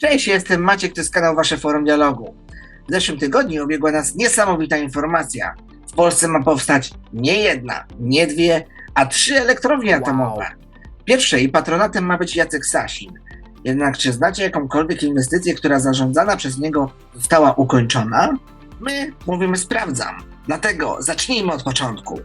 Cześć, jestem Maciek, to jest kanał Wasze Forum Dialogu. W zeszłym tygodniu obiegła nas niesamowita informacja. W Polsce ma powstać nie jedna, nie dwie, a trzy elektrownie Wow. atomowe. Pierwszej patronatem ma być Jacek Sasin. Jednak czy znacie jakąkolwiek inwestycję, która zarządzana przez niego została ukończona? My mówimy sprawdzam. Dlatego zacznijmy od początku.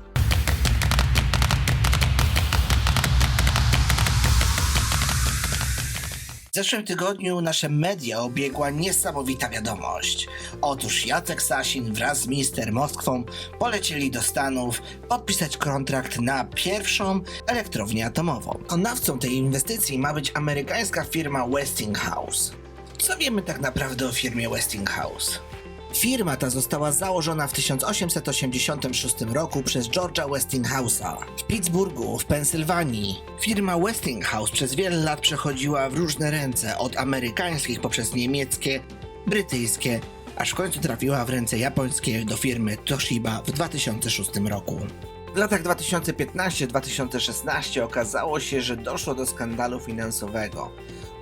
W zeszłym tygodniu nasze media obiegła niesamowita wiadomość. Otóż Jacek Sasin wraz z minister Moskwą polecieli do Stanów podpisać kontrakt na pierwszą elektrownię atomową. Konawcą tej inwestycji ma być amerykańska firma Westinghouse. Co wiemy tak naprawdę o firmie Westinghouse? Firma ta została założona w 1886 roku przez George'a Westinghouse'a w Pittsburghu w Pensylwanii. Firma Westinghouse przez wiele lat przechodziła w różne ręce, od amerykańskich poprzez niemieckie, brytyjskie, aż w końcu trafiła w ręce japońskie do firmy Toshiba w 2006 roku. W latach 2015-2016 okazało się, że doszło do skandalu finansowego.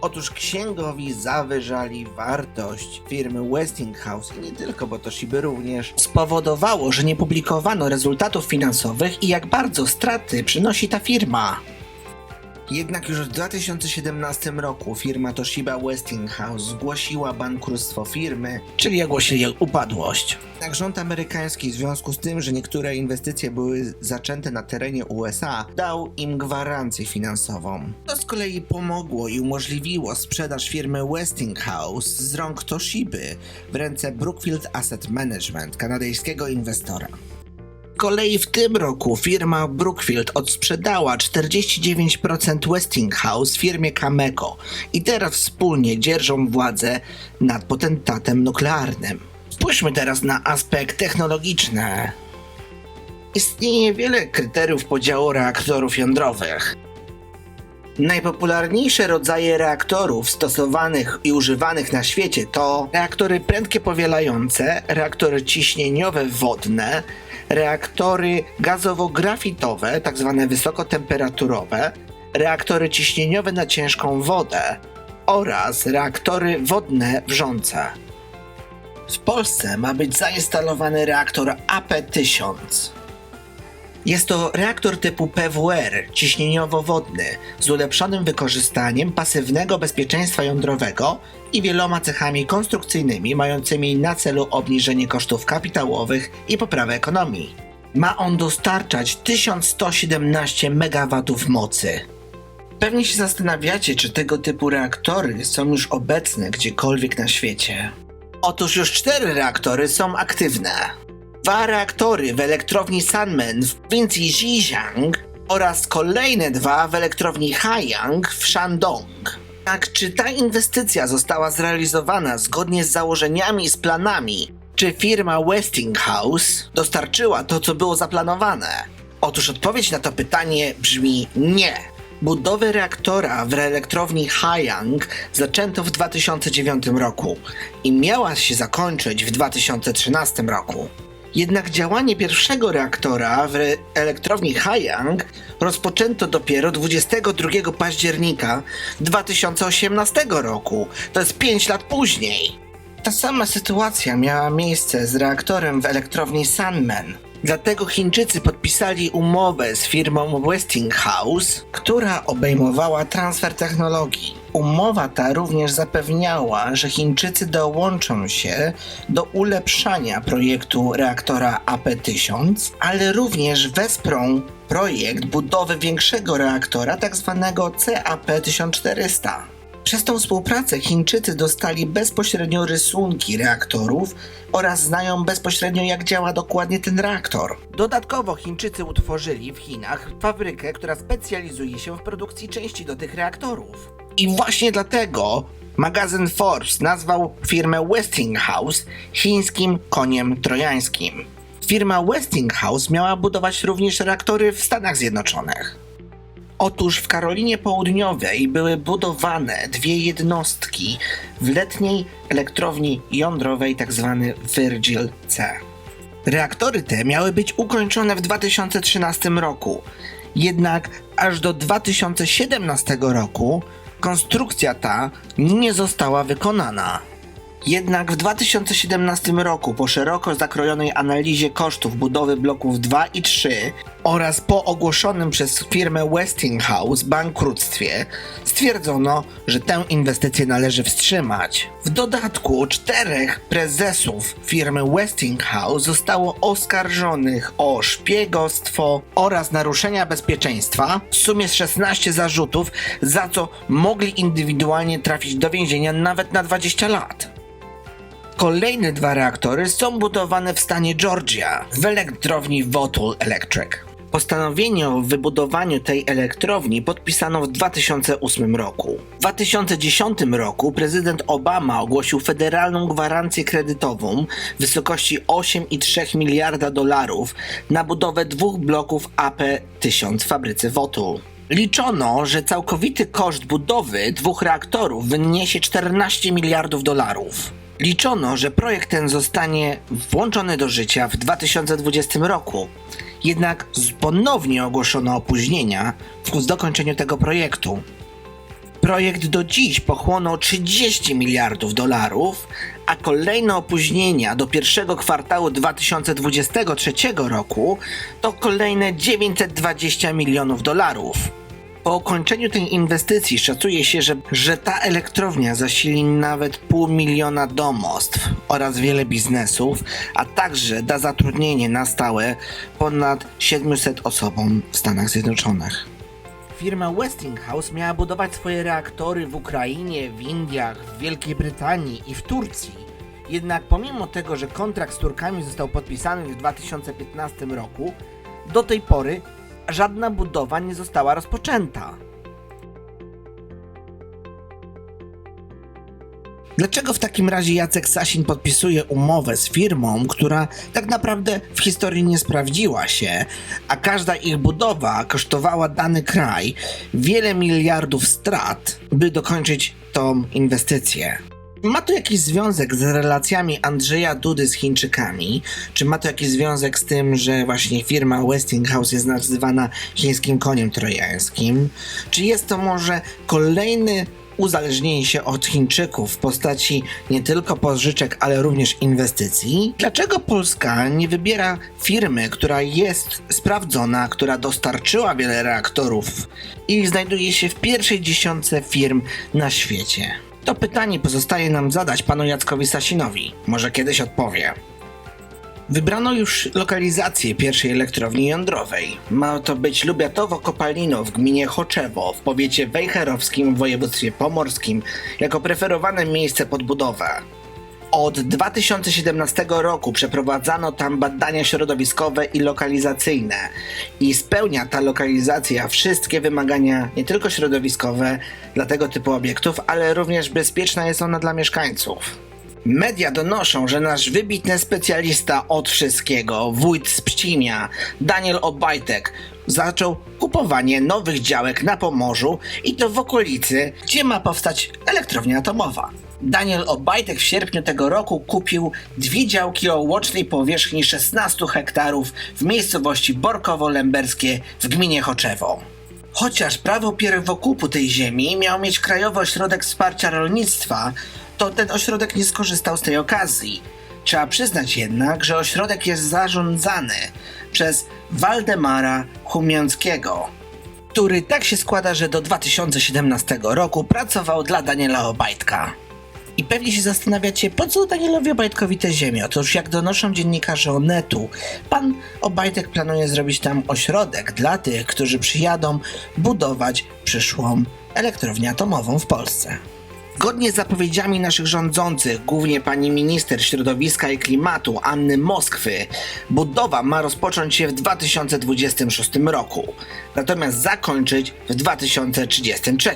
Otóż księgowi zawyżali wartość firmy Westinghouse i nie tylko, bo Toshiba również spowodowało, że nie publikowano rezultatów finansowych i jak bardzo straty przynosi ta firma. Jednak już w 2017 roku firma Toshiba Westinghouse zgłosiła bankructwo firmy, czyli ogłosili jej upadłość. Jednak rząd amerykański w związku z tym, że niektóre inwestycje były zaczęte na terenie USA, dał im gwarancję finansową. To z kolei pomogło i umożliwiło sprzedaż firmy Westinghouse z rąk Toshiby w ręce Brookfield Asset Management, kanadyjskiego inwestora. Kolei w tym roku firma Brookfield odsprzedała 49% Westinghouse firmie Cameco i teraz wspólnie dzierżą władzę nad potentatem nuklearnym. Spójrzmy teraz na aspekt technologiczny. Istnieje wiele kryteriów podziału reaktorów jądrowych. Najpopularniejsze rodzaje reaktorów stosowanych i używanych na świecie to reaktory prędkie powielające, reaktory ciśnieniowe wodne, reaktory gazowo-grafitowe, tzw. wysokotemperaturowe, reaktory ciśnieniowe na ciężką wodę oraz reaktory wodne wrzące. W Polsce ma być zainstalowany reaktor AP1000. Jest to reaktor typu PWR ciśnieniowo-wodny z ulepszonym wykorzystaniem pasywnego bezpieczeństwa jądrowego i wieloma cechami konstrukcyjnymi mającymi na celu obniżenie kosztów kapitałowych i poprawę ekonomii. Ma on dostarczać 1117 MW mocy. Pewnie się zastanawiacie, czy tego typu reaktory są już obecne gdziekolwiek na świecie. Otóż już cztery reaktory są aktywne dwa reaktory w elektrowni Sanmen w prowincji Xizang oraz kolejne dwa w elektrowni Haiyang w Shandong. Tak, czy ta inwestycja została zrealizowana zgodnie z założeniami i z planami? Czy firma Westinghouse dostarczyła to, co było zaplanowane? Otóż odpowiedź na to pytanie brzmi nie. Budowę reaktora w elektrowni Haiyang zaczęto w 2009 roku i miała się zakończyć w 2013 roku. Jednak działanie pierwszego reaktora w elektrowni Haiyang rozpoczęto dopiero 22 października 2018 roku. To jest 5 lat później. Ta sama sytuacja miała miejsce z reaktorem w elektrowni Sanmen. Dlatego Chińczycy podpisali umowę z firmą Westinghouse, która obejmowała transfer technologii. Umowa ta również zapewniała, że Chińczycy dołączą się do ulepszania projektu reaktora AP1000, ale również wesprą projekt budowy większego reaktora, tak tzw. CAP1400. Przez tą współpracę Chińczycy dostali bezpośrednio rysunki reaktorów oraz znają bezpośrednio jak działa dokładnie ten reaktor. Dodatkowo Chińczycy utworzyli w Chinach fabrykę, która specjalizuje się w produkcji części do tych reaktorów. I właśnie dlatego magazyn Forbes nazwał firmę Westinghouse chińskim koniem trojańskim. Firma Westinghouse miała budować również reaktory w Stanach Zjednoczonych. Otóż w Karolinie Południowej były budowane dwie jednostki w letniej elektrowni jądrowej tzw. Virgil C. Reaktory te miały być ukończone w 2013 roku, jednak aż do 2017 roku konstrukcja ta nie została wykonana. Jednak w 2017 roku, po szeroko zakrojonej analizie kosztów budowy bloków 2 i 3 oraz po ogłoszonym przez firmę Westinghouse bankructwie, stwierdzono, że tę inwestycję należy wstrzymać. W dodatku czterech prezesów firmy Westinghouse zostało oskarżonych o szpiegostwo oraz naruszenia bezpieczeństwa, w sumie 16 zarzutów, za co mogli indywidualnie trafić do więzienia nawet na 20 lat. Kolejne dwa reaktory są budowane w stanie Georgia w elektrowni Votul Electric. Postanowienie o wybudowaniu tej elektrowni podpisano w 2008 roku. W 2010 roku prezydent Obama ogłosił federalną gwarancję kredytową w wysokości 8,3 miliarda dolarów na budowę dwóch bloków AP-1000 w fabryce Votul. Liczono, że całkowity koszt budowy dwóch reaktorów wyniesie 14 miliardów dolarów. Liczono, że projekt ten zostanie włączony do życia w 2020 roku. Jednak ponownie ogłoszono opóźnienia w dokończeniu tego projektu. Projekt do dziś pochłonął 30 miliardów dolarów, a kolejne opóźnienia do pierwszego kwartału 2023 roku to kolejne 920 milionów dolarów. Po ukończeniu tej inwestycji szacuje się, że, że ta elektrownia zasili nawet pół miliona domostw oraz wiele biznesów, a także da zatrudnienie na stałe ponad 700 osobom w Stanach Zjednoczonych. Firma Westinghouse miała budować swoje reaktory w Ukrainie, w Indiach, w Wielkiej Brytanii i w Turcji. Jednak pomimo tego, że kontrakt z Turkami został podpisany w 2015 roku, do tej pory żadna budowa nie została rozpoczęta. Dlaczego w takim razie Jacek Sasin podpisuje umowę z firmą, która tak naprawdę w historii nie sprawdziła się, a każda ich budowa kosztowała dany kraj wiele miliardów strat, by dokończyć tą inwestycję? Ma to jakiś związek z relacjami Andrzeja Dudy z Chińczykami? Czy ma to jakiś związek z tym, że właśnie firma Westinghouse jest nazywana chińskim koniem trojańskim? Czy jest to może kolejny uzależnienie się od Chińczyków w postaci nie tylko pożyczek, ale również inwestycji? Dlaczego Polska nie wybiera firmy, która jest sprawdzona, która dostarczyła wiele reaktorów i znajduje się w pierwszej dziesiątce firm na świecie? To pytanie pozostaje nam zadać panu Jackowi Sasinowi. Może kiedyś odpowie. Wybrano już lokalizację pierwszej elektrowni jądrowej. Ma to być Lubiatowo-Kopalino w gminie Choczewo w powiecie wejherowskim w województwie pomorskim jako preferowane miejsce pod budowę. Od 2017 roku przeprowadzano tam badania środowiskowe i lokalizacyjne i spełnia ta lokalizacja wszystkie wymagania nie tylko środowiskowe dla tego typu obiektów, ale również bezpieczna jest ona dla mieszkańców. Media donoszą, że nasz wybitny specjalista od wszystkiego, wójt z Pcimia, Daniel Obajtek, zaczął kupowanie nowych działek na Pomorzu i to w okolicy, gdzie ma powstać elektrownia atomowa. Daniel Obajtek w sierpniu tego roku kupił dwie działki o łącznej powierzchni 16 hektarów w miejscowości Borkowo-Lęberskie w gminie Choczewo. Chociaż prawo pierwokupu tej ziemi miał mieć Krajowy Ośrodek Wsparcia Rolnictwa, to ten ośrodek nie skorzystał z tej okazji. Trzeba przyznać jednak, że ośrodek jest zarządzany przez Waldemara Chumiąckiego, który tak się składa, że do 2017 roku pracował dla Daniela Obajtka. I pewnie się zastanawiacie, po co Danielowi Obajtkowi te ziemie? Otóż jak donoszą dziennikarze Onetu, pan Obajtek planuje zrobić tam ośrodek dla tych, którzy przyjadą budować przyszłą elektrownię atomową w Polsce. Zgodnie z zapowiedziami naszych rządzących, głównie pani minister środowiska i klimatu Anny Moskwy, budowa ma rozpocząć się w 2026 roku, natomiast zakończyć w 2033.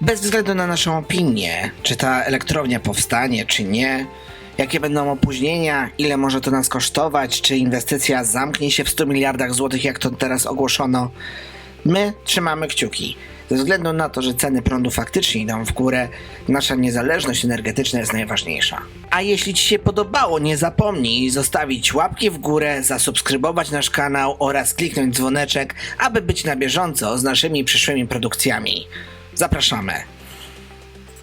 Bez względu na naszą opinię, czy ta elektrownia powstanie, czy nie, jakie będą opóźnienia, ile może to nas kosztować, czy inwestycja zamknie się w 100 miliardach złotych, jak to teraz ogłoszono, my trzymamy kciuki. Ze względu na to, że ceny prądu faktycznie idą w górę, nasza niezależność energetyczna jest najważniejsza. A jeśli Ci się podobało, nie zapomnij zostawić łapki w górę, zasubskrybować nasz kanał oraz kliknąć dzwoneczek, aby być na bieżąco z naszymi przyszłymi produkcjami. Zapraszamy.